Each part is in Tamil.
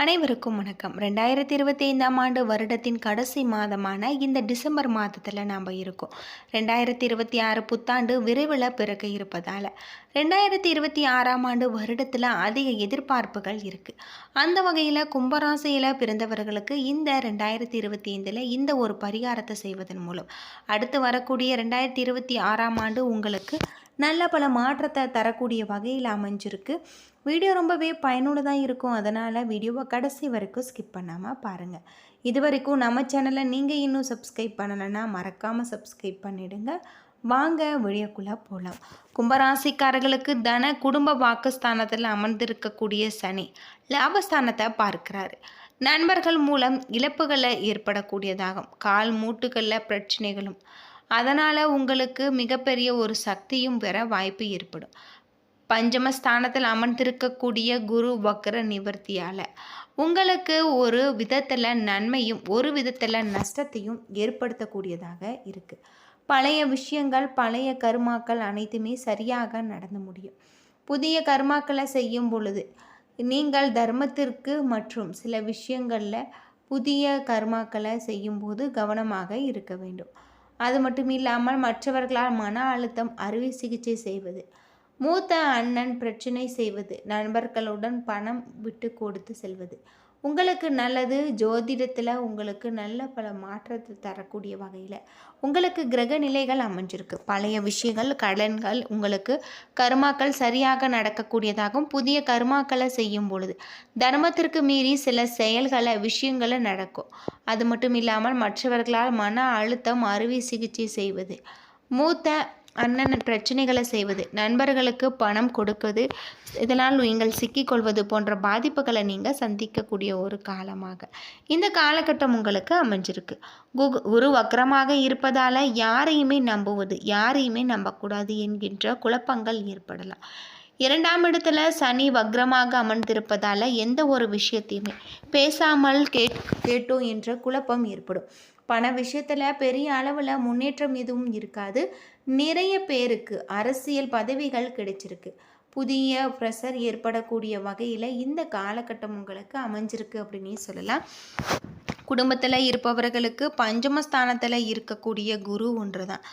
அனைவருக்கும் வணக்கம். ரெண்டாயிரத்தி இருபத்தி ஐந்தாம் ஆண்டு வருடத்தின் கடைசி மாதமான இந்த டிசம்பர் மாதத்தில் நாம் இருக்கோம். ரெண்டாயிரத்தி இருபத்தி ஆறு புத்தாண்டு விரைவில் பிறக்க இருப்பதால். ரெண்டாயிரத்தி இருபத்தி ஆறாம் ஆண்டு வருடத்தில் அதிக எதிர்பார்ப்புகள் இருக்குது அந்த வகையில் கும்பராசியில் பிறந்தவர்களுக்கு இந்த ரெண்டாயிரத்தி இருபத்தி ஐந்தில் இந்த ஒரு பரிகாரத்தை செய்வதன் மூலம் அடுத்து வரக்கூடிய ரெண்டாயிரத்தி இருபத்தி ஆறாம் ஆண்டு உங்களுக்கு நல்ல பல மாற்றத்தை தரக்கூடிய வகையில் அமைஞ்சிருக்கு. வீடியோ ரொம்பவே பயனுள்ளதாக இருக்கும். அதனால் வீடியோவை கடைசி வரைக்கும் ஸ்கிப் பண்ணாமல் பாருங்கள் இது வரைக்கும் நம்ம சேனலை நீங்கள் இன்னும் சப்ஸ்கிரைப் பண்ணலைன்னா மறக்காமல் சப்ஸ்கிரைப் பண்ணிவிடுங்க வாங்க வீடியோக்குள்ளே போகலாம் கும்பராசிக்காரர்களுக்கு தன குடும்ப வாக்குஸ்தானத்தில் அமர்ந்திருக்கக்கூடிய சனி லாபஸ்தானத்தை பார்க்கிறாரு. நண்பர்கள் மூலம் இழப்புகளை ஏற்படக்கூடியதாகும். கால் மூட்டுகளில் பிரச்சனைகளும். அதனால் உங்களுக்கு மிகப்பெரிய ஒரு சக்தியும் பெற வாய்ப்பு ஏற்படும். பஞ்சமஸ்தானத்தில் அமர்ந்திருக்கக்கூடிய குரு வக்கர நிவர்த்தியால். உங்களுக்கு ஒரு விதத்தில் நன்மையும் ஒரு விதத்தில் நஷ்டத்தையும் ஏற்படுத்தக்கூடியதாக இருக்குது பழைய விஷயங்கள் பழைய கருமாக்கள் அனைத்துமே சரியாக நடந்து முடியும். புதிய கர்மாக்களை செய்யும் பொழுது நீங்கள் தர்மத்திற்கு மற்றும் சில விஷயங்களில் புதிய கர்மாக்களை செய்யும்போது கவனமாக இருக்க வேண்டும். அது மட்டும் இல்லாமல் மற்றவர்களால் மன அழுத்தம் அறுவை சிகிச்சை செய்வது மூத்த அண்ணன் பிரச்சனை செய்வது நண்பர்களுடன் பணம் விட்டு கொடுத்து செல்வது. உங்களுக்கு நல்லது ஜோதிடத்தில் உங்களுக்கு நல்ல பல மாற்றத்தை தரக்கூடிய வகையில் உங்களுக்கு கிரக நிலைகள் அமைஞ்சிருக்கு. பழைய விஷயங்கள் கடன்கள் உங்களுக்கு கர்மாக்கள் சரியாக நடக்கக்கூடியதாகவும் புதிய கர்மாக்களை செய்யும் பொழுது தர்மத்திற்கு மீறி சில செயல்களை விஷயங்களை நடக்கும். அது மட்டும் இல்லாமல் மற்றவர்களால் மன அழுத்தம் அறுவை சிகிச்சை செய்வது. மூத்த அண்ணன் பிரச்சனைகளை செய்வது நண்பர்களுக்கு பணம் கொடுப்பது இதனால் நீங்கள் சிக்கிக்கொள்வது போன்ற பாதிப்புகளை நீங்கள் சந்திக்கக்கூடிய ஒரு காலமாக இந்த காலகட்டம் உங்களுக்கு அமைஞ்சிருக்கு. குரு குரு வக்கரமாக இருப்பதால் யாரையுமே நம்புவது யாரையுமே நம்பக்கூடாது என்கின்ற குழப்பங்கள் ஏற்படலாம். இரண்டாம் இடத்துல சனி வக்ரமாக அமர்ந்திருப்பதால் எந்த ஒரு விஷயத்தையுமே பேசாமல் கேட் கேட்டோம் என்ற குழப்பம் ஏற்படும். பண விஷயத்தில் பெரிய அளவில் முன்னேற்றம் எதுவும் இருக்காது. நிறைய பேருக்கு அரசியல் பதவிகள் கிடைச்சிருக்கு. புதிய ப்ரெஷர் ஏற்படக்கூடிய வகையில் இந்த காலகட்டம் உங்களுக்கு அமைஞ்சிருக்கு அப்படின்னே சொல்லலாம். குடும்பத்தில் இருப்பவர்களுக்கு பஞ்சமஸ்தானத்தில் இருக்கக்கூடிய குரு ஒன்று தான்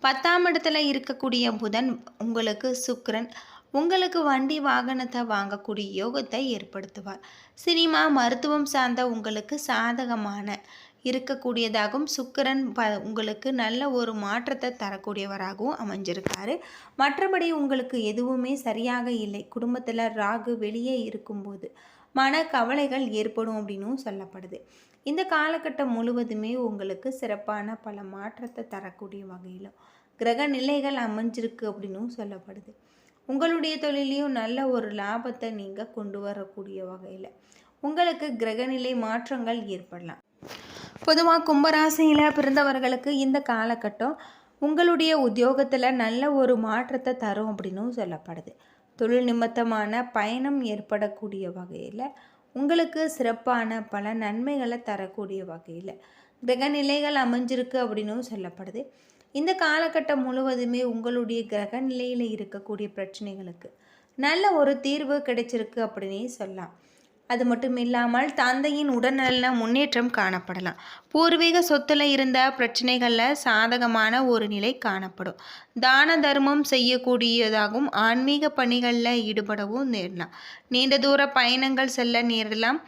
பத்தாம் இடத்துல இருக்கக்கூடிய புதன் உங்களுக்கு சுக்கரன். உங்களுக்கு வண்டி வாகனத்தை வாங்கக்கூடிய யோகத்தை ஏற்படுத்துவார். சினிமா மருத்துவம் சார்ந்த உங்களுக்கு சாதகமான இருக்கக்கூடியதாகவும் சுக்கரன் ப உங்களுக்கு நல்ல ஒரு மாற்றத்தை தரக்கூடியவராகவும் அமைஞ்சிருக்காரு. மற்றபடி உங்களுக்கு எதுவுமே சரியாக இல்லை. குடும்பத்தில் ராகு வெளியே இருக்கும்போது மன கவலைகள் ஏற்படும் அப்படின்னும் சொல்லப்படுது. இந்த காலகட்டம் முழுவதுமே உங்களுக்கு சிறப்பான பல மாற்றத்தை தரக்கூடிய வகையிலும் கிரக நிலைகள் அமைஞ்சிருக்கு அப்படின்னும் சொல்லப்படுது. உங்களுடைய தொழிலையும் நல்ல ஒரு லாபத்தை நீங்கள் கொண்டு வரக்கூடிய வகையில் உங்களுக்கு கிரகநிலை மாற்றங்கள் ஏற்படலாம். பொதுவாக கும்பராசியில் பிறந்தவர்களுக்கு இந்த காலகட்டம் உங்களுடைய உத்தியோகத்தில் நல்ல ஒரு மாற்றத்தை தரும் அப்படின்னும் சொல்லப்படுது. தொழில் நிமித்தமான பயணம் ஏற்படக்கூடிய வகையில் உங்களுக்கு சிறப்பான பல நன்மைகளை தரக்கூடிய வகையில் கிரகநிலைகள் அமைஞ்சிருக்கு அப்படின்னும் சொல்லப்படுது. இந்த காலகட்டம் முழுவதுமே உங்களுடைய கிரக நிலையில் இருக்கக்கூடிய பிரச்சனைகளுக்கு நல்ல ஒரு தீர்வு கிடைச்சிருக்கு அப்படின்னே சொல்லலாம். அது மட்டும் இல்லாமல் தந்தையின் உடல்நல முன்னேற்றம் காணப்படலாம். பூர்வீக சொத்தில் இருந்த பிரச்சனைகளில் சாதகமான ஒரு நிலை காணப்படும். தான தர்மம் செய்யக்கூடியதாகவும் ஆன்மீக பணிகளில் ஈடுபடவும் நேரலாம். நீண்ட தூர பயணங்கள் செல்ல நேரலாம்.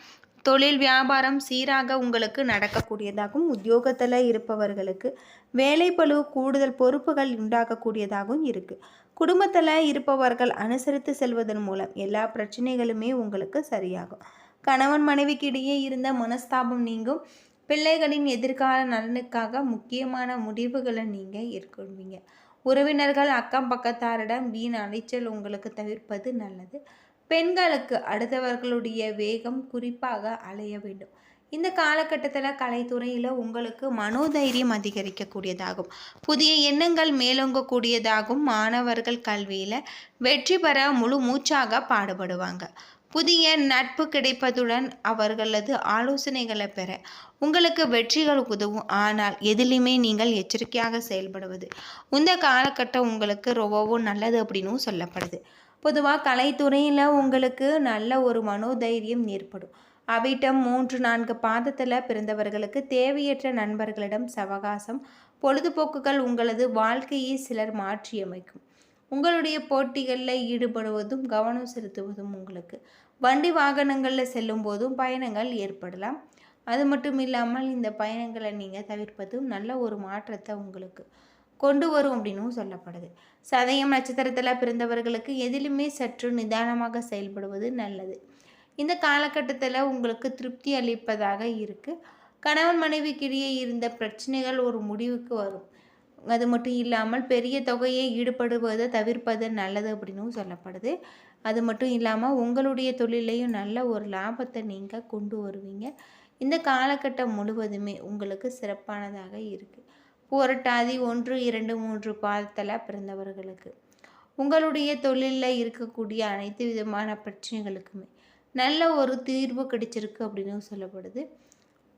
தொழில் வியாபாரம் சீராக உங்களுக்கு நடக்கக்கூடியதாகவும் உத்தியோகத்தில் இருப்பவர்களுக்கு வேலைப்பழு கூடுதல் பொறுப்புகள் உண்டாகக்கூடியதாகவும் இருக்குது குடும்பத்தில் இருப்பவர்கள் அனுசரித்து செல்வதன் மூலம் எல்லா பிரச்சனைகளுமே உங்களுக்கு சரியாகும். கணவன் மனைவிக்கு இடையே இருந்த மனஸ்தாபம் நீங்கும். பிள்ளைகளின் எதிர்கால நலனுக்காக முக்கியமான முடிவுகளை நீங்கள் ஏற்கொள்வீங்க உறவினர்கள் அக்கம் பக்கத்தாரிடம் வீண் அலைச்சல் உங்களுக்கு தவிர்ப்பது நல்லது. பெண்களுக்கு அடுத்தவர்களுடைய வேகம் குறிப்பாக அலைய வேண்டும். இந்த காலகட்டத்தில் கலைத்துறையில் உங்களுக்கு மனோதைரியம் அதிகரிக்கக்கூடியதாகும். புதிய எண்ணங்கள் மேலோங்கக்கூடியதாகும். மாணவர்கள் கல்வியில் வெற்றி பெற முழு மூச்சாக பாடுபடுவாங்க. புதிய நட்பு கிடைப்பதுடன் அவர்களது ஆலோசனைகளை பெற உங்களுக்கு வெற்றிகள் உதவும். ஆனால் எதிலுமே நீங்கள் எச்சரிக்கையாக செயல்படுவது. இந்த காலகட்டம் உங்களுக்கு ரொம்பவும் நல்லது அப்படின்னும் சொல்லப்படுது. பொதுவாக கலைத்துறையில் உங்களுக்கு நல்ல ஒரு மனோதைரியம் ஏற்படும். அவிட்டம் மூன்று நான்கு பாதத்தில் பிறந்தவர்களுக்கு தேவையற்ற நண்பர்களிடம் சவகாசம் பொழுதுபோக்குகள் உங்களது வாழ்க்கையை சிலர் மாற்றியமைக்கும் உங்களுடைய போட்டிகளில் ஈடுபடுவதும் கவனம் செலுத்துவதும் உங்களுக்கு. வண்டி வாகனங்களில் செல்லும் போதும் பயணங்கள் ஏற்படலாம். அது மட்டும் இல்லாமல் இந்த பயணங்களை நீங்கள் தவிர்ப்பதும் நல்ல ஒரு மாற்றத்தை உங்களுக்கு கொண்டு வரும் அப்படின்னும் சொல்லப்படுது. சதயம் நட்சத்திரத்தில் பிறந்தவர்களுக்கு எதிலுமே சற்று நிதானமாக செயல்படுவது நல்லது. இந்த காலகட்டத்தில் உங்களுக்கு திருப்தி அளிப்பதாக இருக்குது கணவன் மனைவிக்கிடையே இருந்த பிரச்சனைகள் ஒரு முடிவுக்கு வரும். அது மட்டும் இல்லாமல் பெரிய தொகையை ஈடுபடுவதை தவிர்ப்பது நல்லது அப்படின்னும் சொல்லப்படுது. அது மட்டும் இல்லாமல் உங்களுடைய தொழிலையும் நல்ல ஒரு லாபத்தை நீங்கள் கொண்டு வருவீங்க. இந்த காலகட்டம் முழுவதுமே உங்களுக்கு சிறப்பானதாக இருக்குது புரட்டாதி ஒன்று இரண்டு மூன்று பாதத்தில் பிறந்தவர்களுக்கு. உங்களுடைய தொழிலில் இருக்கக்கூடிய அனைத்து விதமான பிரச்சனைகளுக்குமே நல்ல ஒரு தீர்வு கிடைச்சிருக்கு அப்படின்னு சொல்லப்படுது.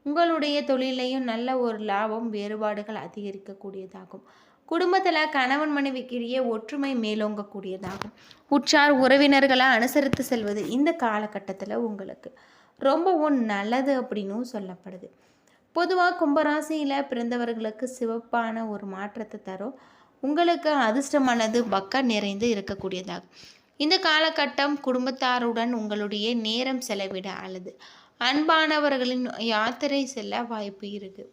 உங்களுடைய தொழிலையும் நல்ல ஒரு லாபம் வேறுபாடுகள் அதிகரிக்கக்கூடியதாகும். குடும்பத்தில் கணவன் மனைவிக்கிடையே ஒற்றுமை மேலோங்கக்கூடியதாகும். உற்றார் உறவினர்களை அனுசரித்து செல்வது இந்த காலகட்டத்தில் உங்களுக்கு ரொம்பவும் நல்லது அப்படின்னும் சொல்லப்படுது. பொதுவாக கும்பராசியில் பிறந்தவர்களுக்கு சிவப்பான ஒரு மாற்றத்தை தரும். உங்களுக்கு அதிர்ஷ்டமானது பக்க நிறைந்து இருக்கக்கூடியதாகும் இந்த காலகட்டம் குடும்பத்தாருடன் உங்களுடைய நேரம் செலவிட அல்லது அன்பானவர்களின் யாத்திரை செல்ல வாய்ப்பு இருக்குது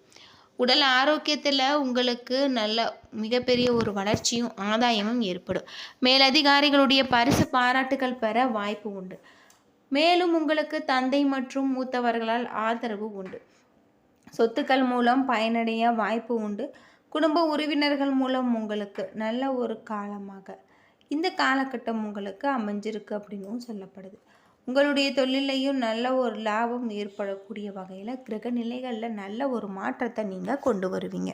உடல் ஆரோக்கியத்தில் உங்களுக்கு நல்ல மிகப்பெரிய ஒரு வளர்ச்சியும் ஆதாயமும் ஏற்படும். மேலதிகாரிகளுடைய பரிசு பாராட்டுகள் பெற வாய்ப்பு உண்டு. மேலும் உங்களுக்கு தந்தை மற்றும் மூத்தவர்களால் ஆதரவு உண்டு. சொத்துக்கள் மூலம் பயனடைய வாய்ப்பு உண்டு. குடும்ப உறவினர்கள் மூலம் உங்களுக்கு நல்ல ஒரு காலமாக. இந்த காலகட்டம் உங்களுக்கு அமைஞ்சிருக்கு அப்படின்னும் சொல்லப்படுது. உங்களுடைய தொழிலையும் நல்ல ஒரு லாபம் ஏற்படக்கூடிய வகையில் கிரக நிலைகளில் நல்ல ஒரு மாற்றத்தை நீங்கள் கொண்டு வருவீங்க.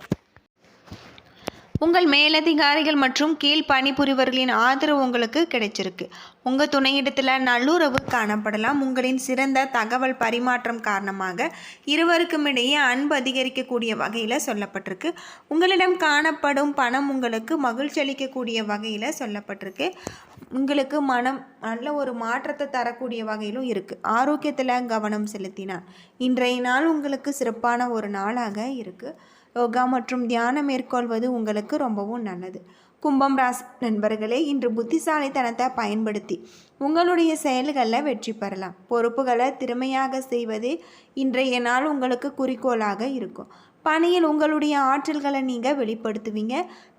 உங்கள் மேலதிகாரிகள் மற்றும் கீழ் பணிபுரிவர்களின் ஆதரவு உங்களுக்கு கிடைச்சிருக்கு. உங்கள் துணையிடத்தில் நல்லுறவு காணப்படலாம். உங்களின் சிறந்த தகவல் பரிமாற்றம் காரணமாக இருவருக்கும் இடையே அன்பு அதிகரிக்கக்கூடிய வகையில் சொல்லப்பட்டிருக்கு. உங்களிடம் காணப்படும் பணம் உங்களுக்கு மகிழ்ச்சி அளிக்கக்கூடிய வகையில் சொல்லப்பட்டிருக்கு. உங்களுக்கு மனம் நல்ல ஒரு மாற்றத்தை தரக்கூடிய வகையிலும் இருக்குது ஆரோக்கியத்தில் கவனம் செலுத்தினார் இன்றைய நாள் உங்களுக்கு சிறப்பான ஒரு நாளாக இருக்குது யோகா மற்றும் தியானம் மேற்கொள்வது உங்களுக்கு ரொம்பவும் நல்லது. கும்பம் ராசி நண்பர்களே இன்று புத்திசாலித்தனத்தை பயன்படுத்தி உங்களுடைய செயல்களில் வெற்றி பெறலாம். பொறுப்புகளை திறமையாக செய்வதே இன்றைய நாள் உங்களுக்கு குறிக்கோளாக இருக்கும். பணியில் உங்களுடைய ஆற்றல்களை நீங்கள் வெளிப்படுத்துவீங்க.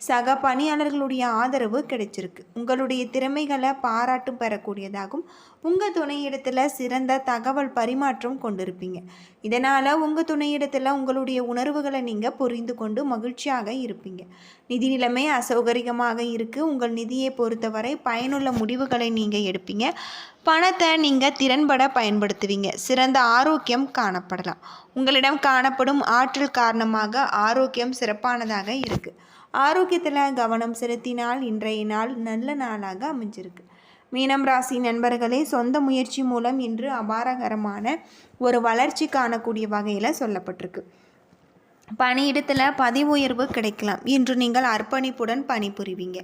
சக பணியாளர்களுடைய ஆதரவு கிடைச்சிருக்கு. உங்களுடைய திறமைகளை பாராட்டும் பெறக்கூடியதாகும். உங்கள் துணையிடத்தில் சிறந்த தகவல் பரிமாற்றம் கொண்டிருப்பீங்க. இதனால் உங்கள் துணையிடத்தில் உங்களுடைய உணர்வுகளை நீங்கள் புரிந்து கொண்டு மகிழ்ச்சியாக இருப்பீங்க. நிதி நிலைமை அசௌகரியமாக இருக்குது உங்கள் நிதியை பொறுத்தவரை பயனுள்ள முடிவுகளை நீங்கள் எடுப்பீங்க. பணத்தை நீங்கள் திறன்பட பயன்படுத்துவீங்க. சிறந்த ஆரோக்கியம் காணப்படலாம். உங்களிடம் காணப்படும் ஆற்றல் காரணமாக ஆரோக்கியம் சிறப்பானதாக இருக்குது ஆரோக்கியத்தில் கவனம் செலுத்தினால் இன்றைய நாள் நல்ல நாளாக அமைஞ்சிருக்கு. மீனம் ராசி நண்பர்களே சொந்த முயற்சி மூலம் இன்று அபாரகரமான ஒரு வளர்ச்சி காணக்கூடிய வகையில் சொல்லப்பட்டிருக்கு. பணியிடத்தில் பதவி உயர்வு கிடைக்கலாம். இன்று நீங்கள் அர்ப்பணிப்புடன் பணிபுரிவீங்க.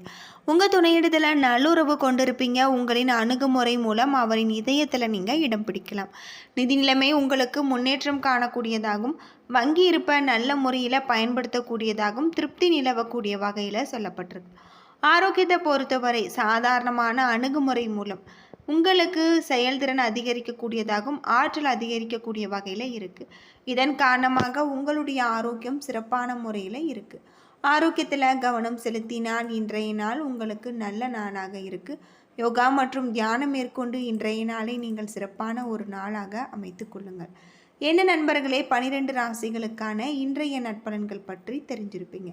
உங்கள் துணையிடத்தில் நல்லுறவு கொண்டிருப்பீங்க. உங்களின் அணுகுமுறை மூலம் அவரின் இதயத்தில் நீங்கள் இடம் பிடிக்கலாம். நிதி நிலைமை உங்களுக்கு முன்னேற்றம் காணக்கூடியதாகவும் வங்கி இருப்பை நல்ல முறையில் பயன்படுத்தக்கூடியதாகவும் திருப்தி நிலவக்கூடிய வகையில் சொல்லப்பட்டிருக்கு. ஆரோக்கியத்தை பொறுத்தவரை சாதாரணமான அணுகுமுறை மூலம் உங்களுக்கு செயல்திறன் அதிகரிக்கக்கூடியதாகவும் ஆற்றல் அதிகரிக்கக்கூடிய வகையில் இருக்குது இதன் காரணமாக உங்களுடைய ஆரோக்கியம் சிறப்பான முறையில் இருக்குது ஆரோக்கியத்தில் கவனம் செலுத்தினால் இன்றைய நாள் உங்களுக்கு நல்ல நாளாக இருக்குது யோகா மற்றும் தியானம் மேற்கொண்டு இன்றைய நாளை நீங்கள் சிறப்பான ஒரு நாளாக அமைத்து கொள்ளுங்கள். என்ன நண்பர்களே? பனிரெண்டு ராசிகளுக்கான இன்றைய நட்பலன்கள் பற்றி தெரிஞ்சிருப்பீங்க.